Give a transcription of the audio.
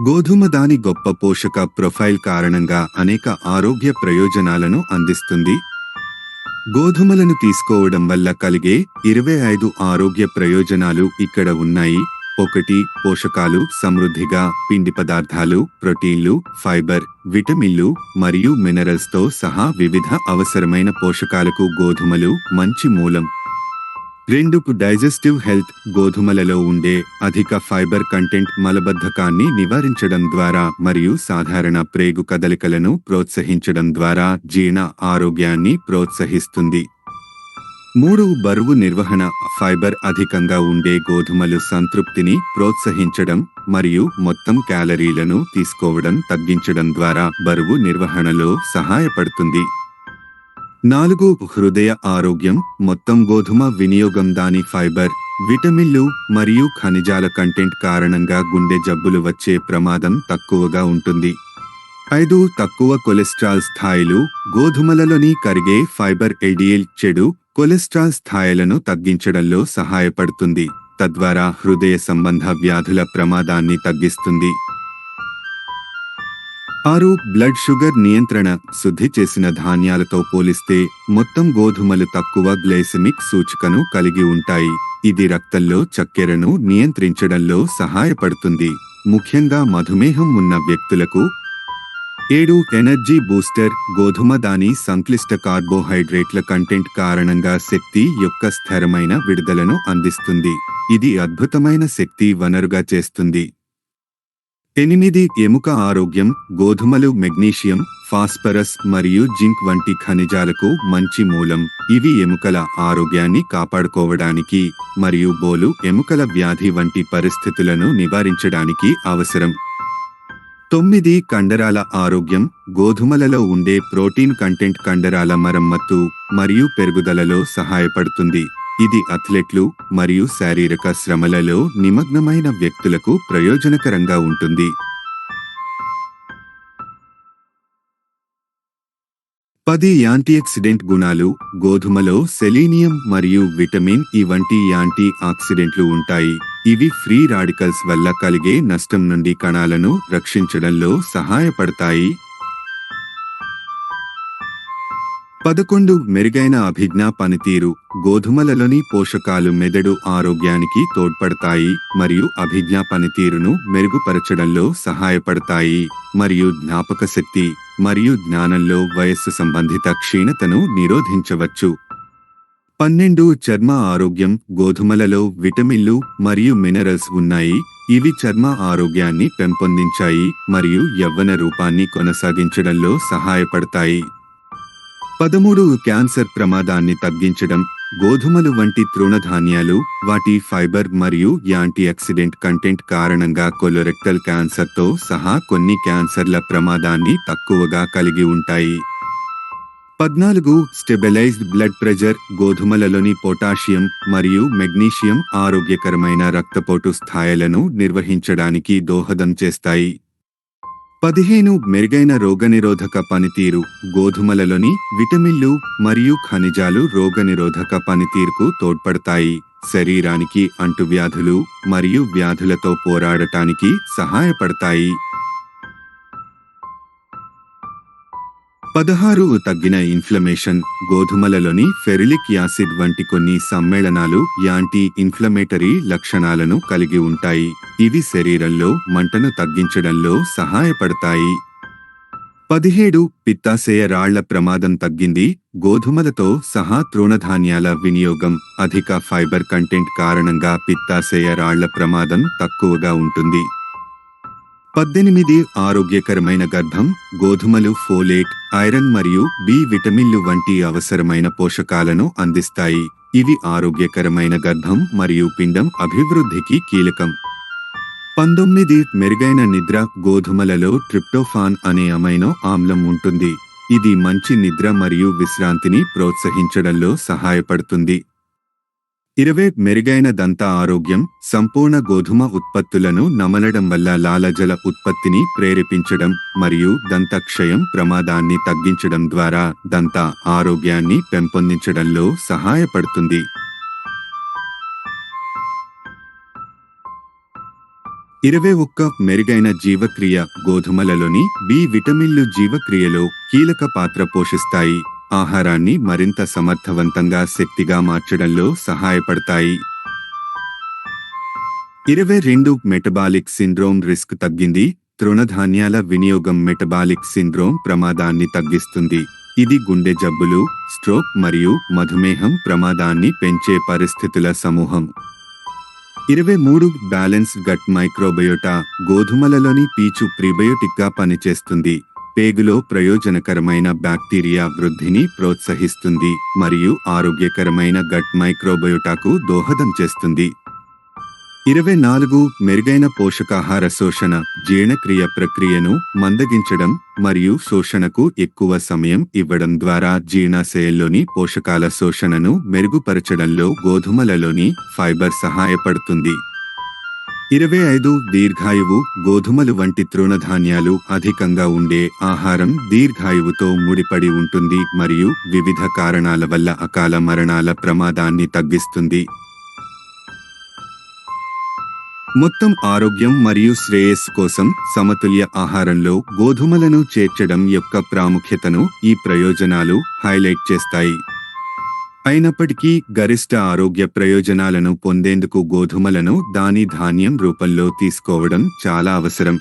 గోధుమ దాని గొప్ప పోషక ప్రొఫైల్ కారణంగా అనేక ఆరోగ్య ప్రయోజనాలను అందిస్తుంది. గోధుమలను తీసుకోవడం వల్ల కలిగే ఇరవై ఐదు ఆరోగ్య ప్రయోజనాలు ఇక్కడ ఉన్నాయి. ఒకటి పోషకాలు సమృద్ధిగా పిండి పదార్థాలు ప్రోటీన్లు ఫైబర్ విటమిన్లు మరియు మినరల్స్తో సహా వివిధ అవసరమైన పోషకాలకు గోధుమలు మంచి మూలం. రెండు డైజెస్టివ్ హెల్త్ గోధుమలలో ఉండే అధిక ఫైబర్ కంటెంట్ మలబద్ధకాన్ని నివారించడం ద్వారా మరియు సాధారణ ప్రేగు కదలికలను ప్రోత్సహించడం ద్వారా జీర్ణ ఆరోగ్యాన్ని ప్రోత్సహిస్తుంది. మూడు బరువు నిర్వహణ ఫైబర్ అధికంగా ఉండే గోధుమలు సంతృప్తిని ప్రోత్సహించడం మరియు మొత్తం క్యాలరీలను తీసుకోవడం తగ్గించడం ద్వారా బరువు నిర్వహణలో సహాయపడుతుంది. నాలుగు హృదయ ఆరోగ్యం మొత్తం గోధుమ వినియోగం దాని ఫైబర్ విటమిన్లు మరియు ఖనిజాల కంటెంట్ కారణంగా గుండె జబ్బులు వచ్చే ప్రమాదం తక్కువగా ఉంటుంది. ఐదు తక్కువ కొలెస్ట్రాల్ స్థాయిలు గోధుమలలోని కరిగే ఫైబర్ ఎడిఎల్ చెడు కొలెస్ట్రాల్ స్థాయిలను తగ్గించడంలో సహాయపడుతుంది. తద్వారా హృదయ సంబంధ వ్యాధుల ప్రమాదాన్ని తగ్గిస్తుంది. ఆరు బ్లడ్ షుగర్ నియంత్రణ శుద్ధి చేసిన ధాన్యాలతో పోలిస్తే మొత్తం గోధుమలు తక్కువ గ్లైసెమిక్ సూచికను కలిగి ఉంటాయి. ఇది రక్తంలో చక్కెరను నియంత్రించడంలో సహాయపడుతుంది. ముఖ్యంగా మధుమేహం ఉన్న వ్యక్తులకు ఏడు ఎనర్జీ బూస్టర్ గోధుమ దాని సంక్లిష్ట కార్బోహైడ్రేట్ల కంటెంట్ కారణంగా శక్తి యొక్క స్థిరమైన విడుదలను అందిస్తుంది. ఇది అద్భుతమైన శక్తి వనరుగా చేస్తుంది. ఎనిమిది ఎముక ఆరోగ్యం గోధుమలు మెగ్నీషియం ఫాస్ఫరస్ మరియు జింక్ వంటి ఖనిజాలకు మంచి మూలం. ఇవి ఎముకల ఆరోగ్యాన్ని కాపాడుకోవడానికి మరియు బోలు ఎముకల వ్యాధి వంటి పరిస్థితులను నివారించడానికి అవసరం. తొమ్మిది కండరాల ఆరోగ్యం గోధుమలలో ఉండే ప్రోటీన్ కంటెంట్ కండరాల మరమ్మత్తు మరియు పెరుగుదలలో సహాయపడుతుంది. ఇది అథ్లెట్లు మరియు శారీరక శ్రమలలో నిమగ్నమైన వ్యక్తులకు ప్రయోజనకరంగా ఉంటుంది. పది యాంటీఆక్సిడెంట్ గుణాలు గోధుమలో సెలీనియం మరియు విటమిన్ ఈ వంటి యాంటీ ఆక్సిడెంట్లు ఉంటాయి. ఇవి ఫ్రీ రాడికల్స్ వల్ల కలిగే నష్టం నుండి కణాలను రక్షించడంలో సహాయపడతాయి. పదకొండు మెరుగైన అభిజ్ఞా పనితీరు గోధుమలలోని పోషకాలు మెదడు ఆరోగ్యానికి తోడ్పడతాయి మరియు అభిజ్ఞా పనితీరును మెరుగుపరచడంలో సహాయపడతాయి. మరియు జ్ఞాపక శక్తి మరియు జ్ఞానంలో వయస్సు సంబంధిత క్షీణతను నిరోధించవచ్చు. పన్నెండు చర్మ ఆరోగ్యం గోధుమలలో విటమిన్లు మరియు మినరల్స్ ఉన్నాయి. ఇవి చర్మ ఆరోగ్యాన్ని పెంపొందించాయి మరియు యవ్వన రూపాన్ని కొనసాగించడంలో సహాయపడతాయి. పదమూడు క్యాన్సర్ ప్రమాదాన్ని తగ్గించడం గోధుమలు వంటి తృణధాన్యాలు వాటి ఫైబర్ మరియు యాంటీఆక్సిడెంట్ కంటెంట్ కారణంగా కొలొరెక్టల్ క్యాన్సర్తో సహా కొన్ని క్యాన్సర్ల ప్రమాదాన్ని తక్కువగా కలిగి ఉంటాయి. పద్నాలుగు స్టెబిలైజ్డ్ బ్లడ్ ప్రెషర్ గోధుమలలోని పొటాషియం మరియు మెగ్నీషియం ఆరోగ్యకరమైన రక్తపోటు స్థాయిలను నిర్వహించడానికి దోహదం చేస్తాయి. పదిహేను మెరుగైన రోగనిరోధక పనితీరు గోధుమలలోని విటమిన్లు మరియు ఖనిజాలు రోగనిరోధక పనితీరుకు తోడ్పడతాయి. శరీరానికి అంటువ్యాధులు మరియు వ్యాధులతో పోరాడటానికి సహాయపడతాయి. పదహారు తగ్గిన ఇన్ఫ్లమేషన్ గోధుమలలోని ఫెరిలిక్ యాసిడ్ వంటి కొన్ని సమ్మేళనాలు యాంటీ ఇన్ఫ్లమేటరీ లక్షణాలను కలిగి ఉంటాయి. ఇవి శరీరంలో మంటను తగ్గించడంలో సహాయపడతాయి. పదిహేడు పిత్తాశయ రాళ్ళ ప్రమాదం తగ్గింది. గోధుమలతో సహా తృణధాన్యాల వినియోగం అధిక ఫైబర్ కంటెంట్ కారణంగా పిత్తాశయ రాళ్ళ ప్రమాదం తక్కువగా ఉంటుంది. పద్దెనిమిది ఆరోగ్యకరమైన గర్భం గోధుమలు ఫోలేట్ ఐరన్ మరియు బి విటమిన్లు వంటి అవసరమైన పోషకాలను అందిస్తాయి. ఇవి ఆరోగ్యకరమైన గర్భం మరియు పిండం అభివృద్ధికి కీలకం. పంతొమ్మిది మెరుగైన నిద్ర గోధుమలలో ట్రిప్టోఫాన్ అనే అమైనో ఆమ్లం ఉంటుంది. ఇది మంచి నిద్ర మరియు విశ్రాంతిని ప్రోత్సహించడంలో సహాయపడుతుంది. ఇరవై మెరుగైన దంత ఆరోగ్యం సంపూర్ణ గోధుమ ఉత్పత్తులను నమలడం వల్ల లాలజల ఉత్పత్తిని ప్రేరేపించడం మరియు దంతక్షయం ప్రమాదాన్ని తగ్గించడం ద్వారా దంత ఆరోగ్యాన్ని పెంపొందించడంలో సహాయపడుతుంది. ఇరవై ఒక్క మెరుగైన జీవక్రియ గోధుమలలోని బి విటమిన్లు జీవక్రియలో కీలక పాత్ర పోషిస్తాయి. ఆహారాన్ని మరింత సమర్థవంతంగా శక్తిగా మార్చడంలో సహాయపడతాయి. ఇరవై రెండు మెటబాలిక్ సిండ్రోమ్ రిస్క్ తగ్గింది. తృణధాన్యాల వినియోగం మెటబాలిక్ సిండ్రోమ్ ప్రమాదాన్ని తగ్గిస్తుంది. ఇది గుండె జబ్బులు స్ట్రోక్ మరియు మధుమేహం ప్రమాదాన్ని పెంచే పరిస్థితుల సమూహం. ఇరవై మూడు బ్యాలెన్స్ గట్ మైక్రోబయోటా గోధుమలలోని పీచు ప్రీబయోటిక్గా పనిచేస్తుంది. పేగులో ప్రయోజనకరమైన బ్యాక్టీరియా వృద్ధిని ప్రోత్సహిస్తుంది మరియు ఆరోగ్యకరమైన గట్ మైక్రోబయోటాకు దోహదం చేస్తుంది. ఇరవై నాలుగు మెరుగైన పోషకాహార శోషణ జీర్ణక్రియ ప్రక్రియను మందగించడం మరియు శోషణకు ఎక్కువ సమయం ఇవ్వడం ద్వారా జీర్ణాశయంలోని పోషకాల శోషణను మెరుగుపరచడంలో గోధుమలలోని ఫైబర్ సహాయపడుతుంది. ఇరవై ఐదు దీర్ఘాయువు గోధుమలు వంటి తృణధాన్యాలు అధికంగా ఉండే ఆహారం దీర్ఘాయువుతో ముడిపడి ఉంటుంది మరియు వివిధ కారణాల వల్ల అకాల మరణాల ప్రమాదాన్ని తగ్గిస్తుంది. మొత్తం ఆరోగ్యం మరియు శ్రేయస్సు కోసం సమతుల్య ఆహారంలో గోధుమలను చేర్చడం యొక్క ప్రాముఖ్యతను ఈ ప్రయోజనాలు హైలైట్ చేస్తాయి. అయినప్పటికీ గరిష్ట ఆరోగ్య ప్రయోజనాలను పొందేందుకు గోధుమలను దాని ధాన్యం రూపంలో తీసుకోవడం చాలా అవసరం.